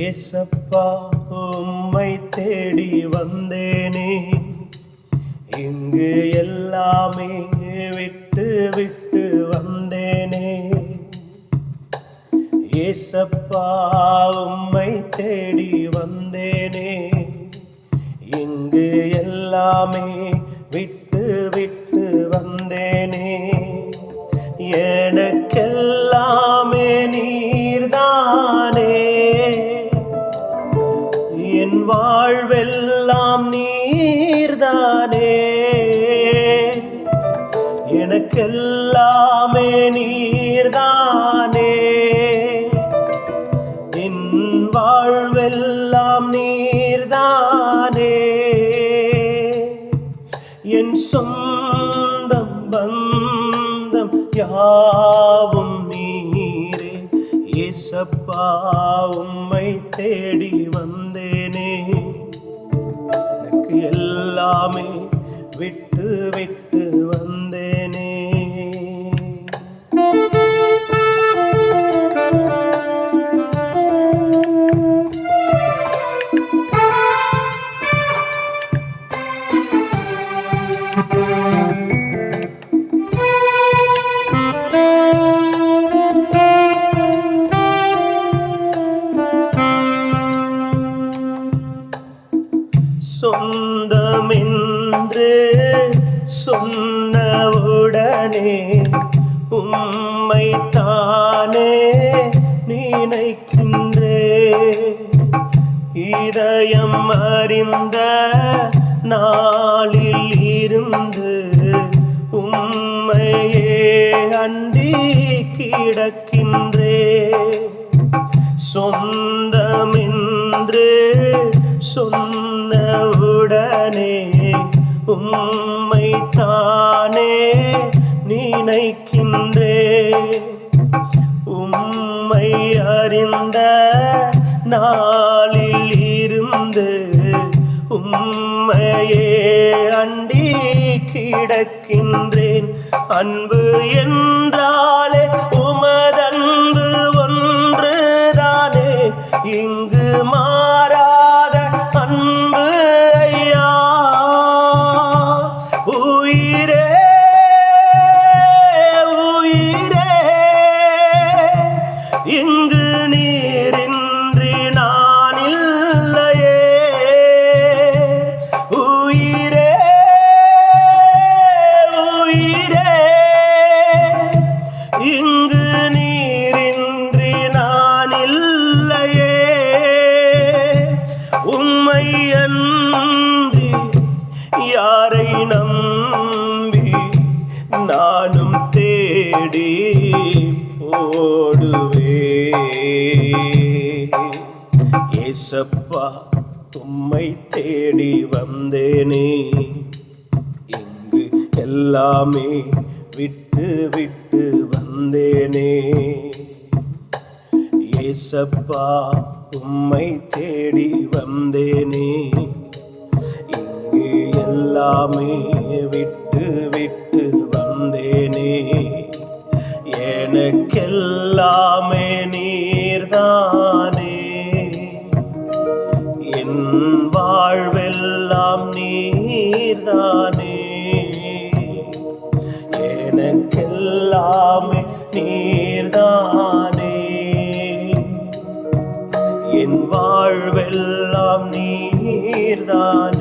ஏசப்பா உம்மை தேடி வந்தேனே. இங்கு எல்லாமே விட்டு விட்டு வந்தேனே. ஏசப்பா உம்மை தேடி வந்தேனே. இங்கு எல்லாமே விட்டு விட்டு வந்தேனே. ஏ எனக்கெல்லாம் நீர்தானே? எனக்கெல்லாமே நீர்தானே? என் வாழ்வெல்லாம் நீர்தானே? என் சொந்தம் பந்தம் யாவும் நீரே? ஏசப்பா உம்மை தேடி வந்தேனே. எல்லாமே விட்டு சொந்தமென்று சொன்னவுடனே உம்மை தானே நினைக்கின்றே. இதயம் அறிந்த நாளில் இருந்து உம்மையே அண்டி கிடக்கின்றே. சொந்த தானே உம்மை தானே நினைக்கின்றே. உம்மை அறிந்த நாளில் இருந்து உம்மையே அண்டி கிடக்கின்றேன். அன்பு என்றாலே இங்கு நீரின்றி நான் இல்லையே உயிரே உயிரே. இங்கு நீரின்றி நான் இல்லையே உம்மை அன்றி யாரை நம்பி நானும் தேடி ஓடுவே ஏசப்பா உம்மை தேடி வந்தேனே. இங்கு எல்லாமே விட்டு விட்டு வந்தேனே. ஏசப்பா உம்மை தேடி வந்தேனே. இங்கு எல்லாமே எனக்கெல்லாமே நீர்தானே. என் வாழ்வெல்லாம் நீர்தானே. எனக்கெல்லாமே நீர்தானே. என் வாழ்வெல்லாம் நீர்தானே.